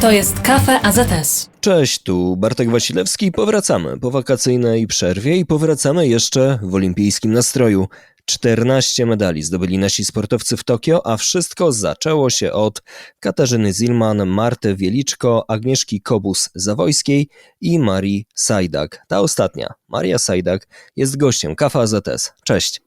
To jest Kafe AZS. Cześć, tu Bartek Wasilewski. Powracamy po wakacyjnej przerwie i powracamy jeszcze w olimpijskim nastroju. 14 medali zdobyli nasi sportowcy w Tokio, a wszystko zaczęło się od Katarzyny Zilman, Marty Wieliczko, Agnieszki Kobus-Zawojskiej i Marii Sajdak. Ta ostatnia, Maria Sajdak, jest gościem Kafa AZS. Cześć.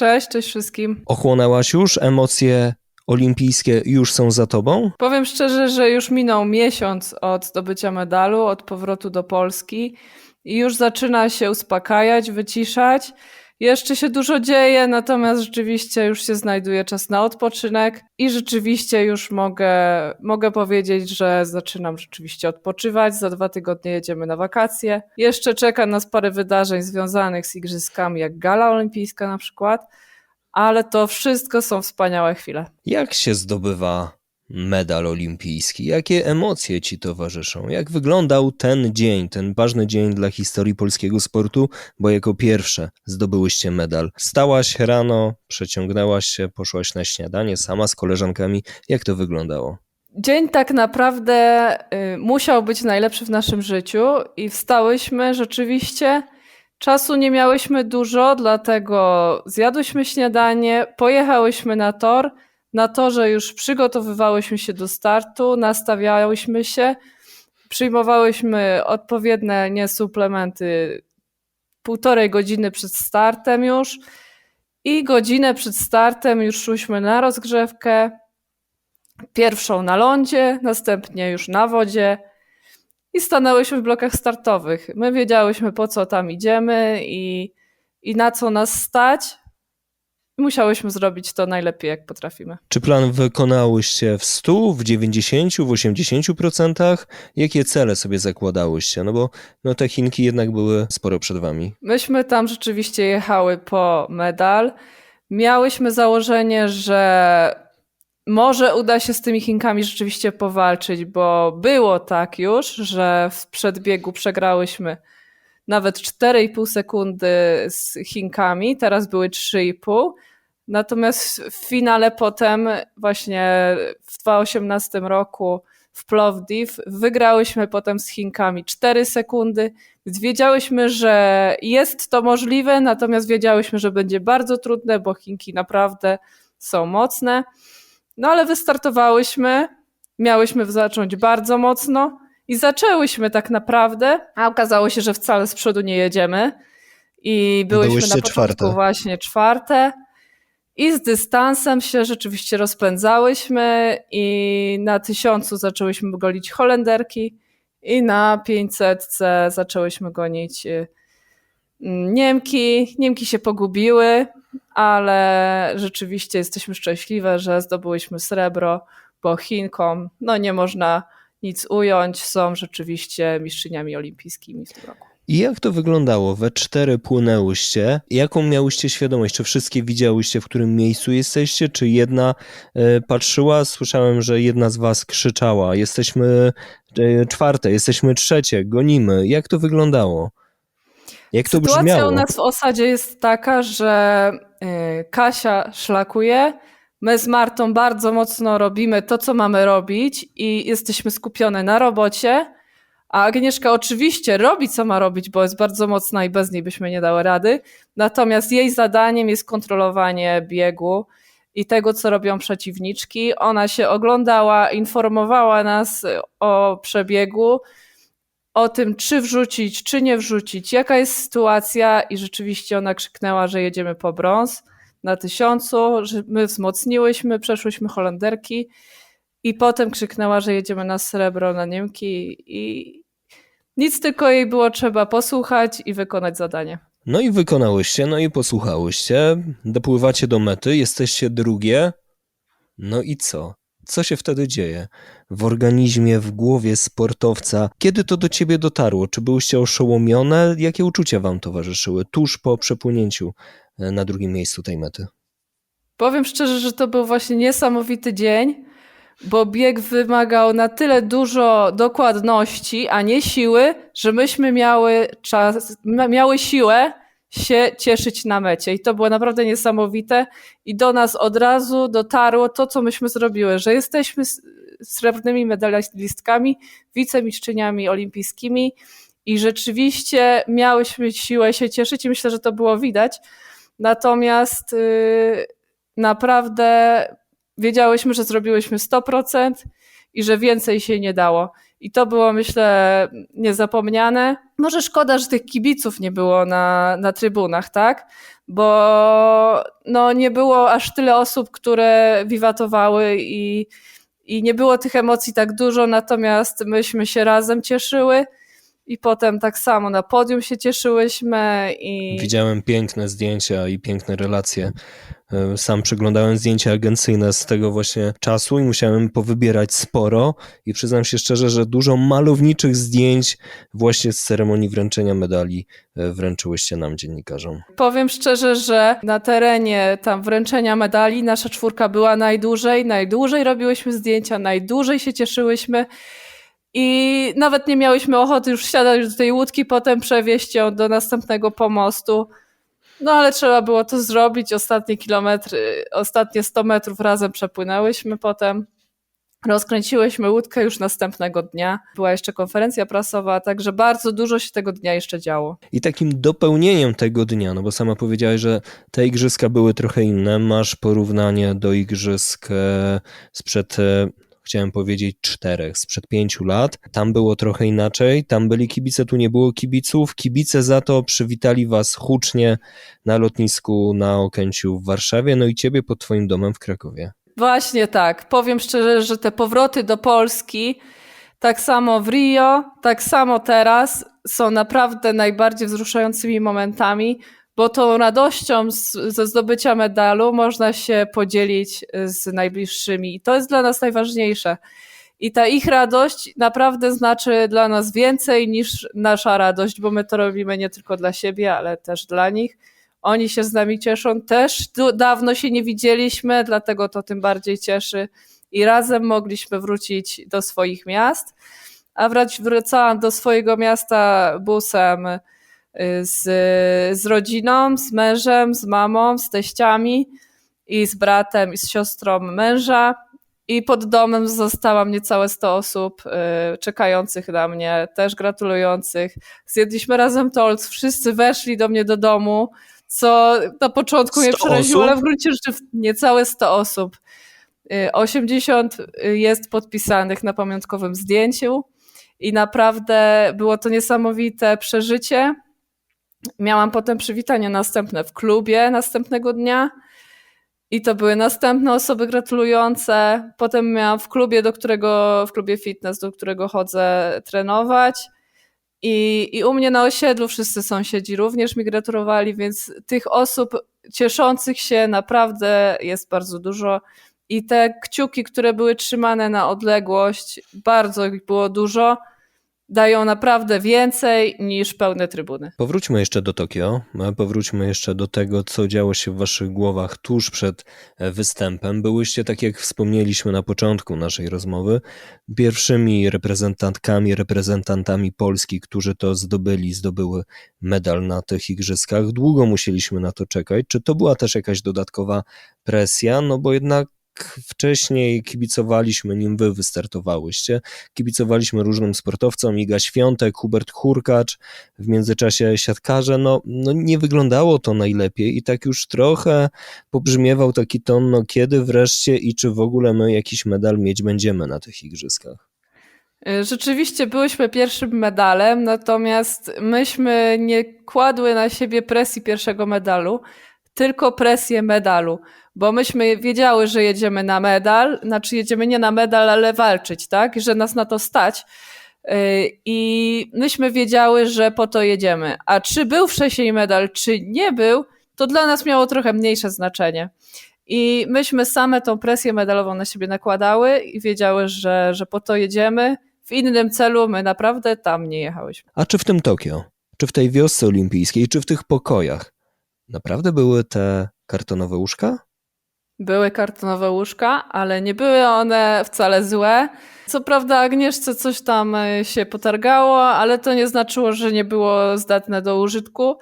Cześć, cześć wszystkim. Ochłonęłaś już? Emocje olimpijskie już są za tobą? Powiem szczerze, że już minął miesiąc od zdobycia medalu, od powrotu do Polski i już zaczyna się uspokajać, wyciszać. Jeszcze się dużo dzieje, natomiast rzeczywiście już się znajduje czas na odpoczynek i rzeczywiście już mogę, mogę powiedzieć, że zaczynam rzeczywiście odpoczywać. Za dwa tygodnie jedziemy na wakacje. Jeszcze czeka nas parę wydarzeń związanych z igrzyskami, jak gala olimpijska na przykład, ale to wszystko są wspaniałe chwile. Jak się zdobywa medal olimpijski? Jakie emocje ci towarzyszą? Jak wyglądał ten dzień, ten ważny dzień dla historii polskiego sportu, bo jako pierwsze zdobyłyście medal? Stałaś rano, przeciągnęłaś się, poszłaś na śniadanie sama z koleżankami. Jak to wyglądało? Dzień tak naprawdę y, musiał być najlepszy w naszym życiu i wstałyśmy rzeczywiście. Czasu nie miałyśmy dużo, dlatego zjadłyśmy śniadanie, pojechałyśmy na tor. Na torze już przygotowywałyśmy się do startu, nastawiałyśmy się, przyjmowałyśmy odpowiednie nie suplementy półtorej godziny przed startem już i godzinę przed startem już szłyśmy na rozgrzewkę. Pierwszą na lądzie, następnie już na wodzie i stanęłyśmy w blokach startowych. My wiedziałyśmy po co tam idziemy i, i na co nas stać. Musiałyśmy zrobić to najlepiej, jak potrafimy. Czy plan wykonałyście w 100, w 90, w 80%? Jakie cele sobie zakładałyście? No bo no, te Chinki jednak były sporo przed wami. Myśmy tam rzeczywiście jechały po medal. Miałyśmy założenie, że może uda się z tymi Chinkami rzeczywiście powalczyć, bo było tak już, że w przedbiegu przegrałyśmy nawet 4,5 sekundy z Chinkami, teraz były 3,5. Natomiast w finale potem, właśnie w 2018 roku w Plovdiv, wygrałyśmy potem z Chinkami 4 sekundy. Więc wiedziałyśmy, że jest to możliwe, natomiast wiedziałyśmy, że będzie bardzo trudne, bo Chinki naprawdę są mocne. No ale wystartowałyśmy, miałyśmy zacząć bardzo mocno i zaczęłyśmy tak naprawdę, a okazało się, że wcale z przodu nie jedziemy. I byłyśmy Byłyście na początku czwarte. właśnie czwarte. I z dystansem się rzeczywiście rozpędzałyśmy i na tysiącu zaczęłyśmy golić Holenderki i na 500 zaczęłyśmy gonić y, Niemki. Niemki się pogubiły, ale rzeczywiście jesteśmy szczęśliwe, że zdobyłyśmy srebro, bo Chinkom no nie można nic ująć, są rzeczywiście mistrzyniami olimpijskimi w tym roku. I jak to wyglądało? We cztery płynęłyście. Jaką miałyście świadomość? Czy wszystkie widziałyście, w którym miejscu jesteście? Czy jedna e, patrzyła? Słyszałem, że jedna z was krzyczała. Jesteśmy e, czwarte, jesteśmy trzecie, gonimy. Jak to wyglądało? Jak to Sytuacja brzmiało? u nas w osadzie jest taka, że y, Kasia szlakuje, my z Martą bardzo mocno robimy to, co mamy robić i jesteśmy skupione na robocie, a Agnieszka oczywiście robi, co ma robić, bo jest bardzo mocna i bez niej byśmy nie dały rady, natomiast jej zadaniem jest kontrolowanie biegu i tego, co robią przeciwniczki. Ona się oglądała, informowała nas o przebiegu, o tym, czy wrzucić, czy nie wrzucić, jaka jest sytuacja i rzeczywiście ona krzyknęła, że jedziemy po brąz na tysiącu, że my wzmocniłyśmy, przeszłyśmy Holenderki i potem krzyknęła, że jedziemy na srebro na Niemki i nic tylko jej było trzeba posłuchać i wykonać zadanie. No i wykonałyście, no i posłuchałyście. Dopływacie do mety, jesteście drugie. No i co? Co się wtedy dzieje w organizmie, w głowie sportowca? Kiedy to do ciebie dotarło? Czy byłyście oszołomione? Jakie uczucia wam towarzyszyły tuż po przepłynięciu e, na drugim miejscu tej mety? Powiem szczerze, że to był właśnie niesamowity dzień, bo bieg wymagał na tyle dużo dokładności, a nie siły, że myśmy miały czas, miały siłę się cieszyć na mecie. I to było naprawdę niesamowite. I do nas od razu dotarło to, co myśmy zrobiły, że jesteśmy srebrnymi medalistkami, wicemistrzyniami olimpijskimi i rzeczywiście miałyśmy siłę się cieszyć i myślę, że to było widać. Natomiast yy, naprawdę wiedziałyśmy, że zrobiłyśmy 100% i że więcej się nie dało. I to było, myślę, niezapomniane. Może szkoda, że tych kibiców nie było na, na trybunach, tak? Bo no, nie było aż tyle osób, które wiwatowały i, i nie było tych emocji tak dużo, natomiast myśmy się razem cieszyły i potem tak samo na podium się cieszyłyśmy i Widziałem piękne zdjęcia i piękne relacje. E, Sam przeglądałem zdjęcia agencyjne z tego właśnie czasu i musiałem powybierać sporo i przyznam się szczerze, że dużo malowniczych zdjęć właśnie z ceremonii wręczenia medali e, wręczyłyście nam dziennikarzom. Powiem szczerze, że na terenie tam wręczenia medali nasza czwórka była najdłużej, najdłużej robiłyśmy zdjęcia, najdłużej się cieszyłyśmy i nawet nie miałyśmy ochoty już wsiadać do tej łódki, potem przewieźć ją do następnego pomostu. No ale trzeba było to zrobić. Ostatnie kilometry, ostatnie 100 metrów razem przepłynęłyśmy potem. Rozkręciłyśmy łódkę już następnego dnia. Była jeszcze konferencja prasowa, także bardzo dużo się tego dnia jeszcze działo. I takim dopełnieniem tego dnia, no bo sama powiedziałaś, że te igrzyska były trochę inne. Masz porównanie do igrzysk e, sprzed, e, chciałem powiedzieć, czterech, sprzed pięciu lat. Tam było trochę inaczej. Tam byli kibice, tu nie było kibiców. Kibice za to przywitali was hucznie na lotnisku na Okęciu w Warszawie, no i ciebie pod twoim domem w Krakowie. Właśnie tak. Powiem szczerze, że te powroty do Polski, tak samo w Rio, tak samo teraz, są naprawdę najbardziej wzruszającymi momentami, bo tą radością z, ze zdobycia medalu można się podzielić z najbliższymi. I to jest dla nas najważniejsze. I ta ich radość naprawdę znaczy dla nas więcej niż nasza radość, bo my to robimy nie tylko dla siebie, ale też dla nich. Oni się z nami cieszą też. Dawno się nie widzieliśmy, dlatego to tym bardziej cieszy. I razem mogliśmy wrócić do swoich miast. A wracałam do swojego miasta busem z, z rodziną, z mężem, z mamą, z teściami i z bratem i z siostrą męża. I pod domem została mnie całe 100 osób y, czekających na mnie, też gratulujących. Zjedliśmy razem tort, wszyscy weszli do mnie do domu, co na początku mnie 100 przeraziło, osób? ale w gruncie rzeczy niecałe 100 osób. Y, 80 jest podpisanych na pamiątkowym zdjęciu i naprawdę było to niesamowite przeżycie. Miałam potem przywitanie następne w klubie następnego dnia i to były następne osoby gratulujące. Potem miałam w klubie, do którego, w klubie fitness, do którego chodzę trenować. I, I u mnie na osiedlu wszyscy sąsiedzi również mi gratulowali, więc tych osób cieszących się naprawdę jest bardzo dużo. I te kciuki, które były trzymane na odległość, bardzo ich było dużo, dają naprawdę więcej niż pełne trybuny. Powróćmy jeszcze do Tokio, powróćmy jeszcze do tego, co działo się w waszych głowach tuż przed e, występem. Byłyście, tak jak wspomnieliśmy na początku naszej rozmowy, pierwszymi reprezentantkami, reprezentantami Polski, którzy to zdobyli, zdobyły medal na tych igrzyskach. Długo musieliśmy na to czekać. Czy to była też jakaś dodatkowa presja? No bo jednak wcześniej kibicowaliśmy, nim wy wystartowałyście. Kibicowaliśmy różnym sportowcom, Iga Świątek, Hubert Hurkacz, w międzyczasie siatkarze. No, no nie wyglądało to najlepiej i tak już trochę pobrzmiewał taki ton, no kiedy wreszcie i czy w ogóle my jakiś medal mieć będziemy na tych igrzyskach. Y, Rzeczywiście byłyśmy pierwszym medalem, natomiast myśmy nie kładły na siebie presji pierwszego medalu, tylko presję medalu, bo myśmy wiedziały, że jedziemy na medal, znaczy jedziemy nie na medal, ale walczyć, tak? Że nas na to stać. Y, I myśmy wiedziały, że po to jedziemy. A czy był wcześniej medal, czy nie był, to dla nas miało trochę mniejsze znaczenie. I myśmy same tą presję medalową na siebie nakładały i wiedziały, że, że po to jedziemy. W innym celu my naprawdę tam nie jechałyśmy. A czy w tym Tokio, czy w tej wiosce olimpijskiej, czy w tych pokojach naprawdę były te kartonowe łóżka? Były kartonowe łóżka, ale nie były one wcale złe. Co prawda Agnieszce coś tam y, się potargało, ale to nie znaczyło, że nie było zdatne do użytku.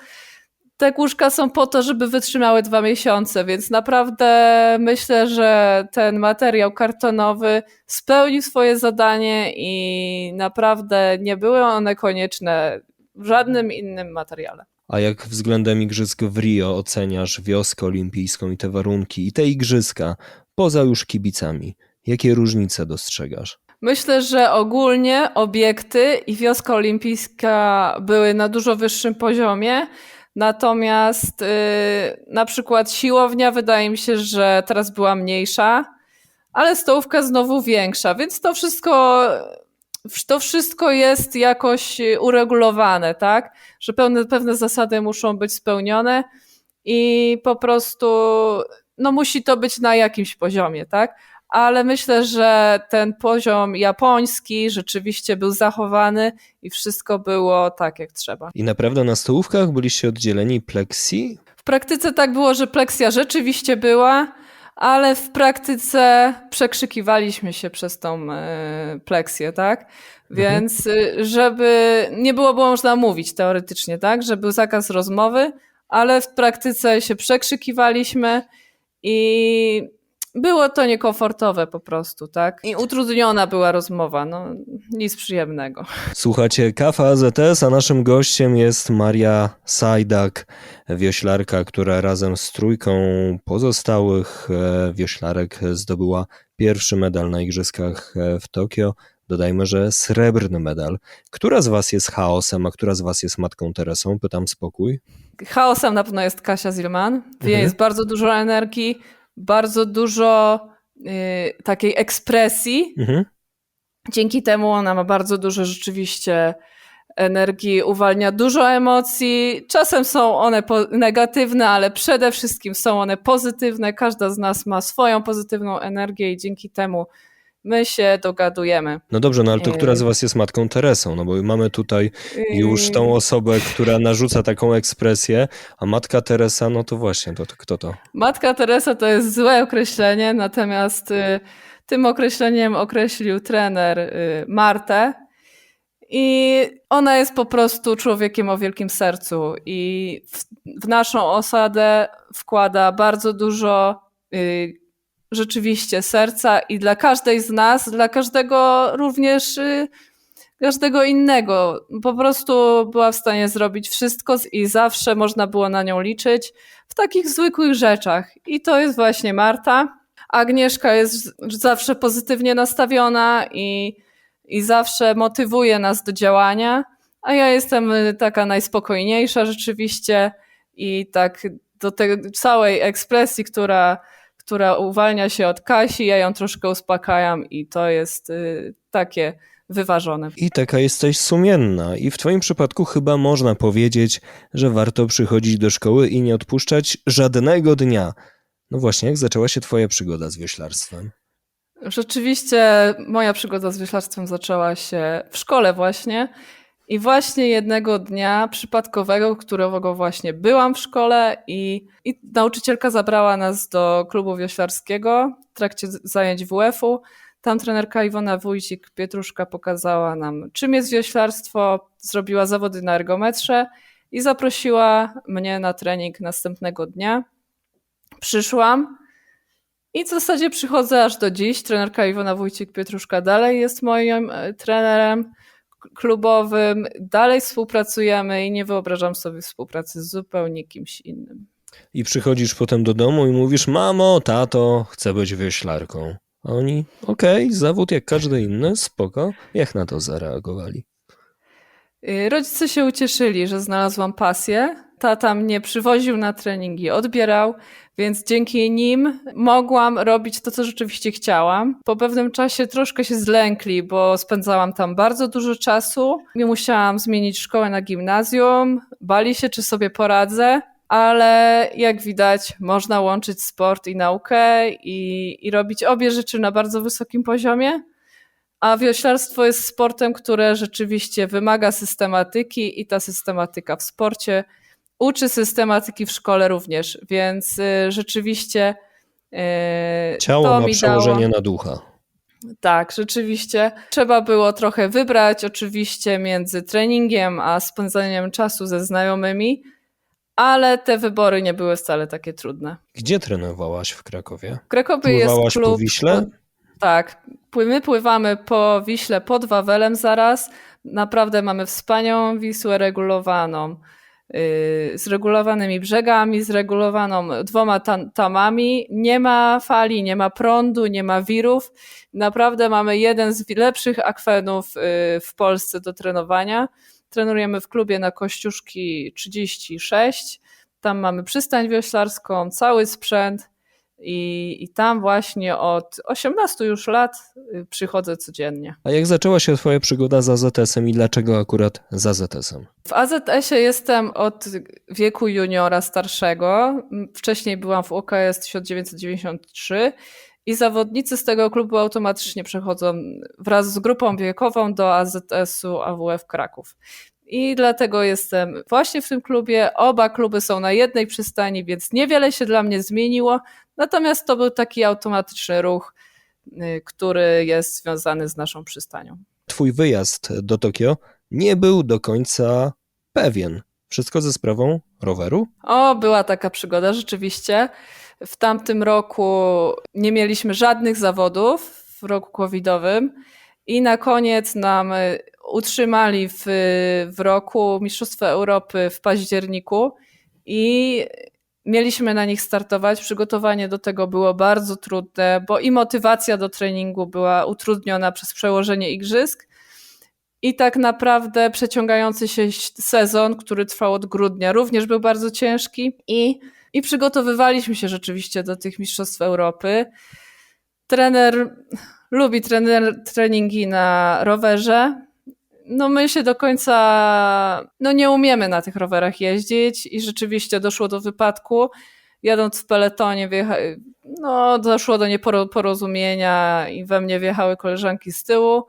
te kółczka są po to, żeby wytrzymały dwa miesiące, więc naprawdę myślę, że ten materiał kartonowy spełnił swoje zadanie i naprawdę nie były one konieczne w żadnym innym materiale. A jak względem igrzysk w Rio oceniasz wioskę olimpijską i te warunki i te igrzyska, poza już kibicami? Jakie różnice dostrzegasz? Myślę, że ogólnie obiekty i wioska olimpijska były na dużo wyższym poziomie. Natomiast yy, na przykład siłownia wydaje mi się, że teraz była mniejsza, ale stołówka znowu większa, więc to wszystko, to wszystko jest jakoś uregulowane, tak? Że pewne, pewne zasady muszą być spełnione i po prostu no musi to być na jakimś poziomie, tak? ale myślę, że ten poziom japoński rzeczywiście był zachowany i wszystko było tak, jak trzeba. I naprawdę na stołówkach byliście oddzieleni pleksji? W praktyce tak było, że pleksja rzeczywiście była, ale w praktyce przekrzykiwaliśmy się przez tą y, pleksję, tak? Więc y, żeby nie było, było można mówić teoretycznie, tak? Że był zakaz rozmowy, ale w praktyce się przekrzykiwaliśmy i było to niekomfortowe po prostu, tak? I utrudniona była rozmowa, no nic przyjemnego. Słuchacie Kafa AZS, a naszym gościem jest Maria Sajdak, wioślarka, która razem z trójką pozostałych e, wioślarek zdobyła pierwszy medal na Igrzyskach e, w Tokio. Dodajmy, że srebrny medal. Która z was jest chaosem, a która z was jest Matką Teresą? Pytam spokój. Chaosem na pewno jest Kasia Zilman. W niej jest bardzo dużo energii, bardzo dużo y, takiej ekspresji. Mhm. Dzięki temu ona ma bardzo dużo rzeczywiście energii, uwalnia dużo emocji. Czasem są one negatywne, ale przede wszystkim są one pozytywne. Każda z nas ma swoją pozytywną energię i dzięki temu my się dogadujemy. No dobrze, no ale to która z was jest matką Teresą? No bo mamy tutaj już tą osobę, która narzuca taką ekspresję, a matka Teresa, no to właśnie, to, to kto to? Matka Teresa to jest złe określenie, natomiast y, tym określeniem określił trener y, Martę. I ona jest po prostu człowiekiem o wielkim sercu i w, w naszą osadę wkłada bardzo dużo y, rzeczywiście serca i dla każdej z nas, dla każdego również y, każdego innego. Po prostu była w stanie zrobić wszystko i zawsze można było na nią liczyć w takich zwykłych rzeczach. I to jest właśnie Marta. Agnieszka jest zawsze pozytywnie nastawiona i, i zawsze motywuje nas do działania, a ja jestem y, taka najspokojniejsza rzeczywiście i tak do tej całej ekspresji, która która uwalnia się od Kasi, ja ją troszkę uspokajam i to jest y, takie wyważone. I taka jesteś sumienna. I w Twoim przypadku chyba można powiedzieć, że warto przychodzić do szkoły i nie odpuszczać żadnego dnia. No właśnie, jak zaczęła się Twoja przygoda z wioślarstwem? Rzeczywiście moja przygoda z wioślarstwem zaczęła się w szkole właśnie. I właśnie jednego dnia przypadkowego, którego właśnie byłam w szkole i, i nauczycielka zabrała nas do klubu wioślarskiego w trakcie zajęć WF-u. Tam trenerka Iwona Wójcik-Pietruszka pokazała nam, czym jest wioślarstwo, zrobiła zawody na ergometrze i zaprosiła mnie na trening następnego dnia. Przyszłam i w zasadzie przychodzę aż do dziś. Trenerka Iwona Wójcik-Pietruszka dalej jest moim e, trenerem klubowym, dalej współpracujemy i nie wyobrażam sobie współpracy z zupełnie kimś innym. I przychodzisz potem do domu i mówisz, mamo, tato, chcę być wioślarką. A oni, okej, okay, zawód jak każdy inny, spoko. Jak na to zareagowali? Y, rodzice się ucieszyli, że znalazłam pasję. Tata mnie przywoził na treningi, odbierał, więc dzięki nim mogłam robić to, co rzeczywiście chciałam. Po pewnym czasie troszkę się zlękli, bo spędzałam tam bardzo dużo czasu. Nie musiałam zmienić szkołę na gimnazjum, bali się, czy sobie poradzę. Ale jak widać, można łączyć sport i naukę i, i robić obie rzeczy na bardzo wysokim poziomie. A wioślarstwo jest sportem, które rzeczywiście wymaga systematyki i ta systematyka w sporcie uczy systematyki w szkole również, więc y, rzeczywiście. Y, Ciało ma przełożenie dało... na ducha. Tak, rzeczywiście. Trzeba było trochę wybrać, oczywiście, między treningiem a spędzaniem czasu ze znajomymi, ale te wybory nie były wcale takie trudne. Gdzie trenowałaś w Krakowie? W Krakowie jest Pływałaś klub. po Wiśle? Tak, my pływamy po Wiśle pod Wawelem zaraz. Naprawdę mamy wspaniałą Wisłę regulowaną, z regulowanymi brzegami, z regulowaną dwoma tam- tamami. Nie ma fali, nie ma prądu, nie ma wirów. Naprawdę mamy jeden z lepszych akwenów yy, w Polsce do trenowania. Trenujemy w klubie na Kościuszki 36. Tam mamy przystań wioślarską, cały sprzęt. I, I tam właśnie od 18 już lat y, przychodzę codziennie. A jak zaczęła się twoja przygoda z AZS-em i dlaczego akurat z AZS-em? W AZS-ie jestem od wieku juniora starszego. Wcześniej byłam w UKS 1993 i zawodnicy z tego klubu automatycznie przechodzą wraz z grupą wiekową do AZS-u AWF Kraków. I dlatego jestem właśnie w tym klubie. Oba kluby są na jednej przystani, więc niewiele się dla mnie zmieniło. Natomiast to był taki automatyczny ruch, y, który jest związany z naszą przystanią. Twój wyjazd do Tokio nie był do końca pewien. Wszystko ze sprawą roweru? O, była taka przygoda, rzeczywiście. W tamtym roku nie mieliśmy żadnych zawodów w roku covidowym i na koniec nam y, utrzymali w, w roku Mistrzostwa Europy w październiku i mieliśmy na nich startować. Przygotowanie do tego było bardzo trudne, bo i motywacja do treningu była utrudniona przez przełożenie igrzysk. I tak naprawdę przeciągający się sezon, który trwał od grudnia, również był bardzo ciężki i, i przygotowywaliśmy się rzeczywiście do tych Mistrzostw Europy. Trener lubi trener, treningi na rowerze. No my się do końca, no nie umiemy na tych rowerach jeździć i rzeczywiście doszło do wypadku. Jadąc w peletonie, wjecha- no doszło do nieporozumienia i we mnie wjechały koleżanki z tyłu.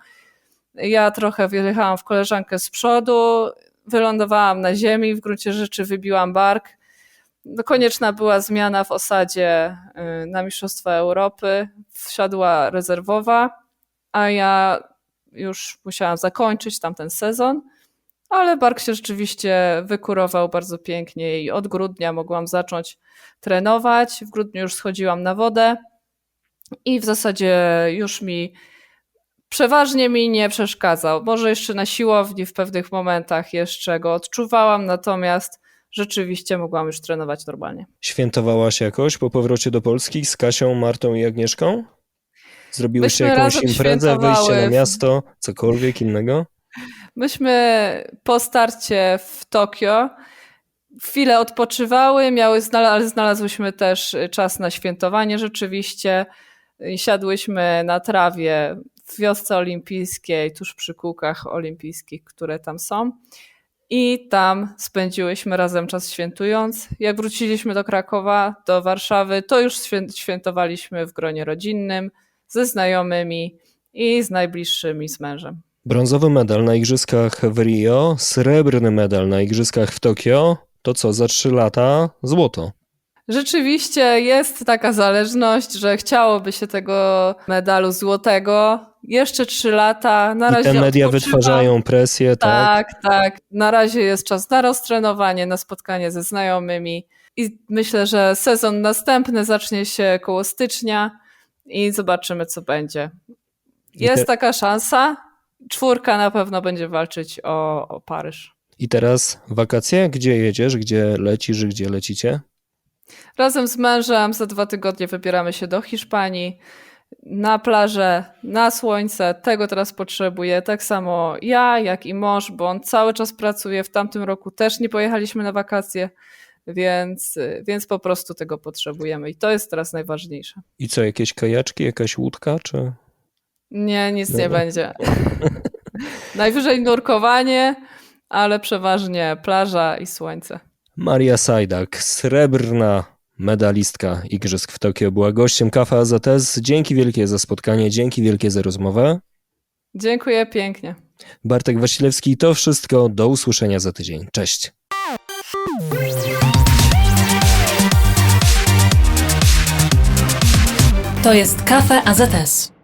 Ja trochę wjechałam w koleżankę z przodu, wylądowałam na ziemi, w gruncie rzeczy wybiłam bark. No, konieczna była zmiana w osadzie y, na Mistrzostwa Europy. Wsiadła rezerwowa, a ja już musiałam zakończyć tamten sezon, ale bark się rzeczywiście wykurował bardzo pięknie i od grudnia mogłam zacząć trenować. W grudniu już schodziłam na wodę i w zasadzie już mi przeważnie mi nie przeszkadzał. Może jeszcze na siłowni w pewnych momentach jeszcze go odczuwałam, natomiast rzeczywiście mogłam już trenować normalnie. Świętowałaś jakoś po powrocie do Polski z Kasią, Martą i Agnieszką? Zrobiłyście Myśmy jakąś imprezę, wyjście na miasto, cokolwiek innego? Myśmy po starcie w Tokio chwilę odpoczywały, miały, ale znalazłyśmy też czas na świętowanie rzeczywiście. Siadłyśmy na trawie w wiosce olimpijskiej, tuż przy kółkach olimpijskich, które tam są. I tam spędziłyśmy razem czas świętując. Jak wróciliśmy do Krakowa, do Warszawy, to już świę- świętowaliśmy w gronie rodzinnym, ze znajomymi i z najbliższymi, z mężem. Brązowy medal na Igrzyskach w Rio, srebrny medal na Igrzyskach w Tokio. To co, za trzy lata złoto. Rzeczywiście jest taka zależność, że chciałoby się tego medalu złotego. Jeszcze trzy lata. Na I razie te media odpoczywam. wytwarzają presję, tak? Tak, tak. Na razie jest czas na roztrenowanie, na spotkanie ze znajomymi. I myślę, że sezon następny zacznie się koło stycznia i zobaczymy, co będzie. Jest te- taka szansa. Czwórka na pewno będzie walczyć o, o Paryż. I teraz wakacje? Gdzie jedziesz? Gdzie lecisz? Gdzie lecicie? Razem z mężem za dwa tygodnie wybieramy się do Hiszpanii na plażę, na słońce. Tego teraz potrzebuję. Tak samo ja, jak i mąż, bo on cały czas pracuje. W tamtym roku też nie pojechaliśmy na wakacje, więc, więc po prostu tego potrzebujemy. I to jest teraz najważniejsze. I co, jakieś kajaczki, jakaś łódka, czy... Nie, nic nie Dobra. będzie. Najwyżej nurkowanie, ale przeważnie plaża i słońce. Maria Sajdak, srebrna medalistka Igrzysk w Tokio, była gościem Kafe AZS. Dzięki wielkie za spotkanie, dzięki wielkie za rozmowę. Dziękuję pięknie. Bartek Wasilewski, to wszystko. Do usłyszenia za tydzień. Cześć. To jest Kafe AZS.